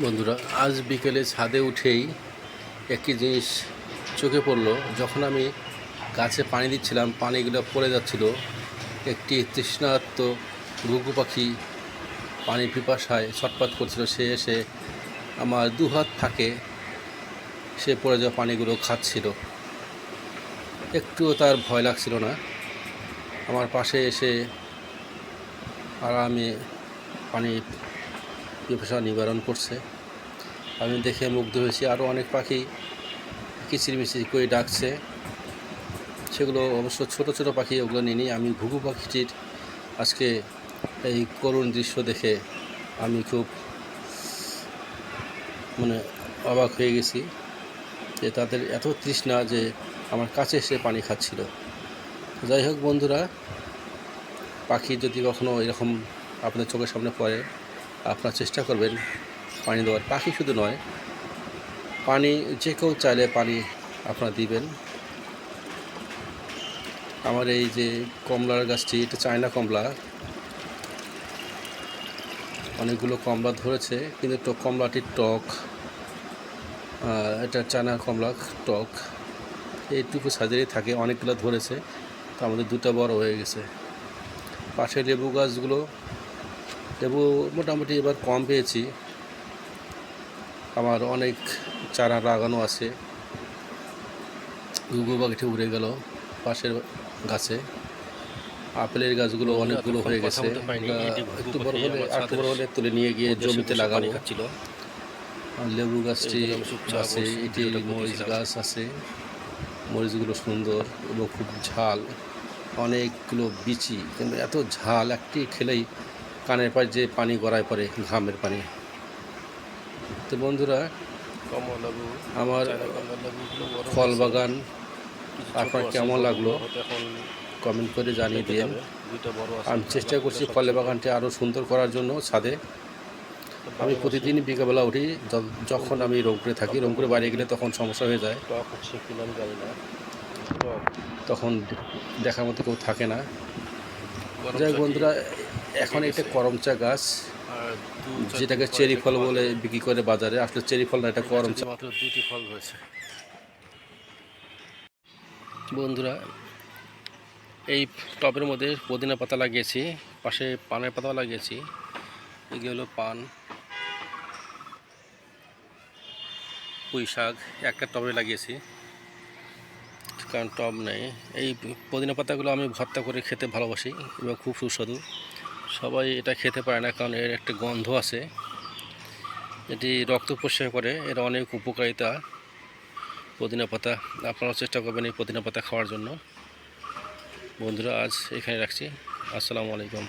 বন্ধুরা, আজ বিকেলে ছাদে উঠেই একটি জিনিস চোখে পড়ল। যখন আমি গাছে পানি দিচ্ছিলাম পানিগুলো পড়ে যাচ্ছিল। একটি তৃষ্ণার্ত ঘুঘু পাখি পানির পিপাসায় ছটপাট করছিল। সে এসে আমার দুহাত থাকে, সে পড়ে যাওয়া পানিগুলো খাচ্ছিল। একটুও তার ভয় লাগছিল না। আমার পাশে এসে আরামে পানি পিপাসা নিবারণ করছে। আমি দেখে মুগ্ধ হয়েছি। আরও অনেক পাখি কিচিরমিচির করে ডাকছে। সেগুলো অবশ্য ছোট ছোট পাখি ওগুলো নিয়ে আমি ঘুঘু পাখিটির আজকে এই করুণ দৃশ্য দেখে আমি খুব মানে অবাক হয়ে গেছি যে তাদের এত তৃষ্ণা যে আমার কাছে এসে পানি খাচ্ছিল। যাই হোক বন্ধুরা, পাখি যদি কখনও এরকম আপনার চোখের সামনে পড়ে আপনার চেষ্টা করবেন পানি দেওয়ার। পাখি শুধু নয়, পানি যে কেউ চাইলে পানি আপনারা দিবেন। আমার এই যে কমলার গাছটি, এটা চায়না কমলা। অনেকগুলো কমলা ধরেছে, কিন্তু তো কমলাটি টক। এটা চায়না কমলা, টক। এইটুকু সাইজেরই থাকে, অনেকগুলো ধরেছে। তার আমাদের দুটো বড় হয়ে গেছে। পাশে লেবু গাছগুলো লেবু মোটামুটি এবার কম পেয়েছি। আমার অনেক চারা লাগানো আছে। ঘুঘু বাগিটি উড়ে গেল পাশের গাছে। আপেলের গাছগুলো অনেকগুলো হয়ে গেছে। একটু বড় হলে একটু বড় হলে তুলে নিয়ে গিয়ে জমিতে লাগাবো। আর লেবু গাছটি আছে এটি মরিচ গাছ আছে। মরিচগুলো সুন্দর এবং খুব ঝাল। অনেকগুলো বিচি কিন্তু এত ঝাল একটি খেলেই কানের পাশ যে পানি গড়ায় পড়ে ঘামের পানি। তো বন্ধুরা আমার ফল বাগান আপনার কেমন লাগল? কমেন্ট করে জানিয়ে আছে। আমি চেষ্টা করছি ফলের বাগানটি আরও সুন্দর করার জন্য ছাদে। আমি প্রতিদিন বিকালবেলা উঠি যখন আমি রংপুরে থাকি রংপুরে বাইরে গেলে তখন সমস্যা হয়ে যায়। তখন দেখার মতো কেউ থাকে না। যাই বন্ধুরা এখন এটা করমচা গাছ যেটাকে চেরি ফল বলে বিক্রি করে বাজারে। আসলে চেরি ফল না এটা করমচা। মাত্র দুটি ফল হয়েছে। বন্ধুরা এই টবের মধ্যে পুদিনা পাতা লাগিয়েছি পাশে পানের পাতাও লাগিয়েছি। এগুলো হলো পান পুঁই শাক একটা টবে লাগিয়েছি। কারণ টব নেই। এই পুদিনা পাতাগুলো আমি ভর্তা করে খেতে ভালোবাসি এবং খুব সুস্বাদু। সবাই এটা খেতে পারে না, কারণ এর একটা গন্ধ আছে। এটি রক্ত পরিষ্কার করে, এর অনেক উপকারিতা পুদিনা পাতা। আপনারাও চেষ্টা করবেন এই পুদিনা পাতা খাওয়ার জন্য। বন্ধুরা, আজ এখানে রাখছি। আসসালামু আলাইকুম।